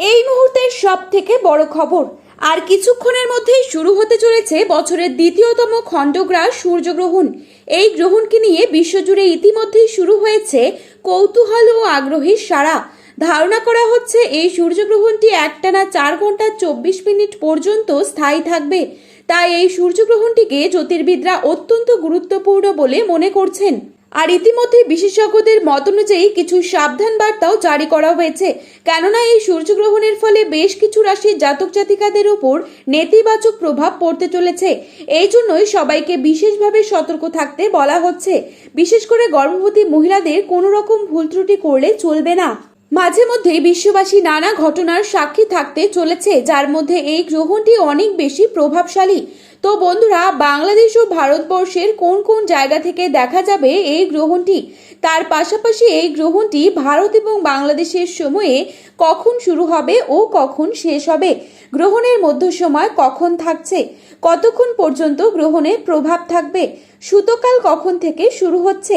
এই মুহূর্তের সব থেকে বড় খবর। আর কিছুক্ষণের মধ্যেই শুরু হতে চলেছে বছরের দ্বিতীয়তম খণ্ডগ্রাস সূর্যগ্রহণ। এই গ্রহণকে নিয়ে বিশ্বজুড়ে ইতিমধ্যেই শুরু হয়েছে কৌতূহল ও আগ্রহীর সারা ধারণা করা হচ্ছে এই সূর্যগ্রহণটি একটানা চার ঘণ্টা চব্বিশ মিনিট পর্যন্ত স্থায়ী থাকবে। তাই এই সূর্যগ্রহণটিকে জ্যোতির্বিদরা অত্যন্ত গুরুত্বপূর্ণ বলে মনে করছেন। আর ইতিমধ্যে বিশেষজ্ঞদের মত অনুযায়ী কিছু সাবধান বার্তাও জারি করা হয়েছে। কেননা এই সূর্যগ্রহণের ফলে বেশ কিছু রাশির জাতক জাতিকাদের উপর নেতিবাচক প্রভাব পড়তে চলেছে। এই জন্যই সবাইকে বিশেষভাবে সতর্ক থাকতে বলা হচ্ছে। বিশেষ করে গর্ভবতী মহিলাদের কোনো রকম ভুল ত্রুটি করলে চলবে না। মাঝে মধ্যে বিশ্ববাসী নানা ঘটনার সাক্ষী থাকতে চলেছে, যার মধ্যে এই গ্রহণটি অনেক বেশি প্রভাবশালী। তো বন্ধুরা, বাংলাদেশ ও ভারতবর্ষের কোন কোন জায়গা থেকে দেখা যাবে এই গ্রহণটি? তার পাশাপাশি এই গ্রহণটি ভারত এবং বাংলাদেশের সময়ে কখন শুরু হবে ও কখন শেষ হবে? গ্রহণের মধ্য সময় কখন থাকছে? কতক্ষণ পর্যন্ত গ্রহণের প্রভাব থাকবে? সুতকাল কখন থেকে শুরু হচ্ছে?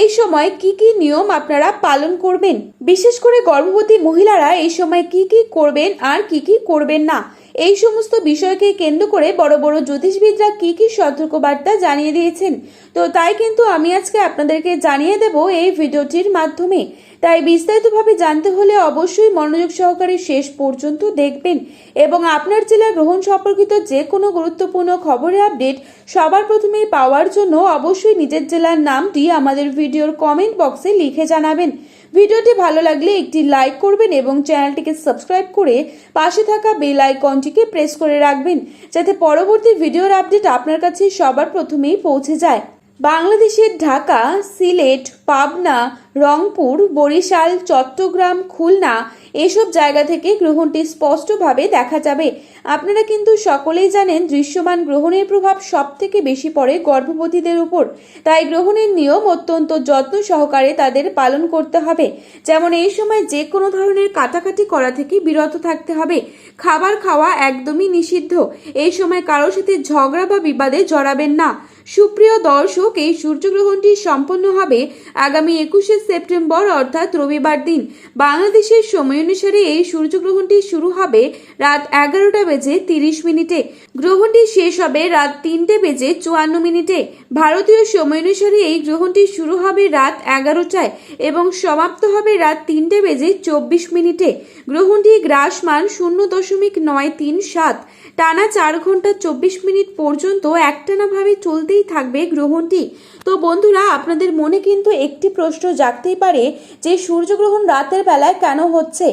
এই সময় কি কি নিয়ম আপনারা পালন করবেন? বিশেষ করে গর্ভবতী মহিলারা এই সময় কি কি করবেন আর কি কি করবেন না? এই সমস্ত বিষয়কে কেন্দ্র করে বড় বড় জ্যোতিষবিদরা কি কি সতর্কবার্তা জানিয়ে দিয়েছেন। তো তাই কিন্তু আমি আজকে আপনাদেরকে জানিয়ে দেব এই ভিডিওটির মাধ্যমে। তাই বিস্তারিতভাবে জানতে হলে অবশ্যই মনোযোগ সহকারে শেষ পর্যন্ত দেখবেন এবং আপনার জেলা গ্রহণ সম্পর্কিত যে কোনো গুরুত্বপূর্ণ খবরের আপডেট সবার প্রথমেই পাওয়ার জন্য অবশ্যই নিজের জেলার নামটি আমাদের ভিডিওর কমেন্ট বক্সে লিখে জানাবেন। ভিডিওটি ভালো লাগলে একটি লাইক করবেন এবং চ্যানেলটিকে সাবস্ক্রাইব করে পাশে থাকা বেল আইকনটিকে প্রেস করে রাখবেন, যাতে পরবর্তী ভিডিওর আপডেট আপনার কাছে সবার প্রথমেই পৌঁছে যায়। বাংলাদেশের ঢাকা, সিলেট, পাবনা রংপুর, বরিশাল, চট্টগ্রাম, খুলনা এসব জায়গা থেকে গ্রহণটি স্পষ্টভাবে দেখা যাবে। আপনারা কিন্তু সকলেই জানেন দৃশ্যমান গ্রহণের প্রভাব সব থেকে বেশি পড়ে গর্ভবতীদের উপর। তাই গ্রহণের নিয়ম অত্যন্ত যত্ন সহকারে তাদের পালন করতে হবে। যেমন এই সময় যে কোনো ধরনের কাটাকাটি করা থেকে বিরত থাকতে হবে। খাবার খাওয়া একদমই নিষিদ্ধ। এই সময় কারোর সাথে ঝগড়া বা বিবাদে জড়াবেন না। সুপ্রিয় দর্শক, এই সূর্যগ্রহণটি সম্পন্ন হবে আগামী একুশে সেপ্টেম্বর অর্থাৎ রবিবার দিন। বাংলাদেশের সময় অনুসারে এই সূর্যগ্রহণটি শুরু হবে রাত এগারোটা বেজে তিরিশ মিনিটে। গ্রহণটি শেষ হবে রাত তিনটে বেজে চুয়ান্ন মিনিটে। ভারতীয় সময় অনুসারে এই গ্রহণটি শুরু হবে রাত এগারোটায় এবং সমাপ্ত হবে রাত তিনটে বেজে চব্বিশ মিনিটে। গ্রহণটি গ্রাসমান শূন্য দশমিক নয় তিন সাত। টানা চার ঘণ্টা চব্বিশ মিনিট পর্যন্ত একটানাভাবে চলতেই থাকবে গ্রহণটি। তো বন্ধুরা, আপনাদের মনে কিন্তু একটি প্রশ্ন জাগতেই পারে যে, সূর্যগ্রহণ রাতের বেলায় কেন হচ্ছে?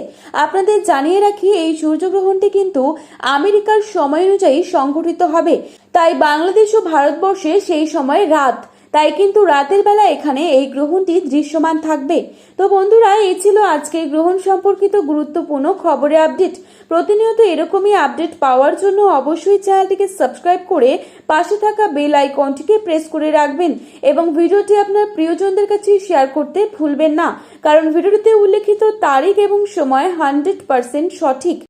আপনাদের জানিয়ে রাখি, এই সূর্যগ্রহণটি কিন্তু আমেরিকার সময় অনুযায়ী সংঘটিত হবে। তাই বাংলাদেশ ও ভারতবর্ষে সেই সময় রাত। তাই কিন্তু রাতের বেলা এখানে এই গ্রহণটি দৃশ্যমান থাকবে। তো বন্ধুরা, এই ছিল আজকে গ্রহণ সম্পর্কিত গুরুত্বপূর্ণ খবরের আপডেট। প্রতিনিয়ত এরকমই আপডেট পাওয়ার জন্য অবশ্যই চ্যানেলটিকে সাবস্ক্রাইব করে পাশে থাকা বেল আইকনটিকে প্রেস করে রাখবেন এবং ভিডিওটি আপনার প্রিয়জনদের কাছে শেয়ার করতে ভুলবেন না। কারণ ভিডিওটিতে উল্লেখিত তারিখ এবং সময় হান্ড্রেড পার্সেন্ট সঠিক।